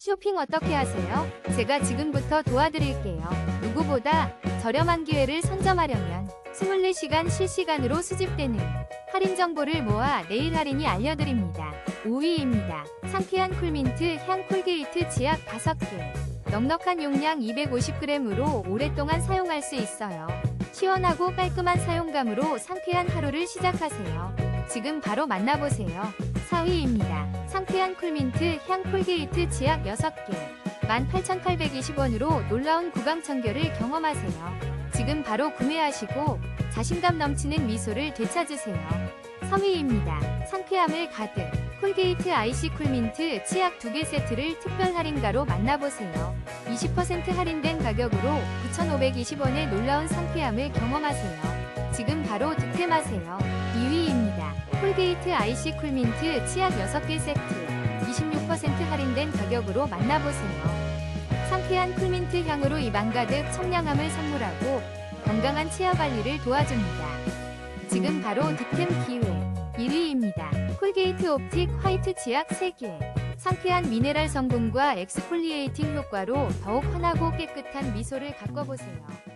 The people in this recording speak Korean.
쇼핑 어떻게 하세요? 제가 지금부터 도와드릴게요. 누구보다 저렴한 기회를 선점하려면 24시간 실시간으로 수집되는 할인 정보를 모아 내일 할인이 알려드립니다. 5위입니다. 상쾌한 쿨민트 향 콜게이트 치약 5개. 넉넉한 용량 250g으로 오랫동안 사용할 수 있어요. 시원하고 깔끔한 사용감으로 상쾌한 하루를 시작하세요. 지금 바로 만나보세요. 4위입니다. 쿨민트 향 콜게이트 치약 6개. 18,820원으로 놀라운 구강 청결을 경험하세요. 지금 바로 구매하시고 자신감 넘치는 미소를 되찾으세요. 3위입니다. 상쾌함을 가득. 콜게이트 아이시 쿨민트 치약 2개 세트를 특별 할인가로 만나보세요. 20% 할인된 가격으로 9,520원의 놀라운 상쾌함을 경험하세요. 지금 바로 득템하세요. 2위입니다. 콜게이트 아이시 쿨민트 치약 6개 세트. 26% 할인된 가격으로 만나보세요. 상쾌한 쿨민트 향으로 입안 가득 청량함을 선물하고 건강한 치아 관리를 도와줍니다. 지금 바로 득템 기회 1위입니다. 콜게이트 옵틱 화이트 치약 3개 상쾌한 미네랄 성분과 엑스폴리에이팅 효과로 더욱 환하고 깨끗한 미소를 가꿔보세요.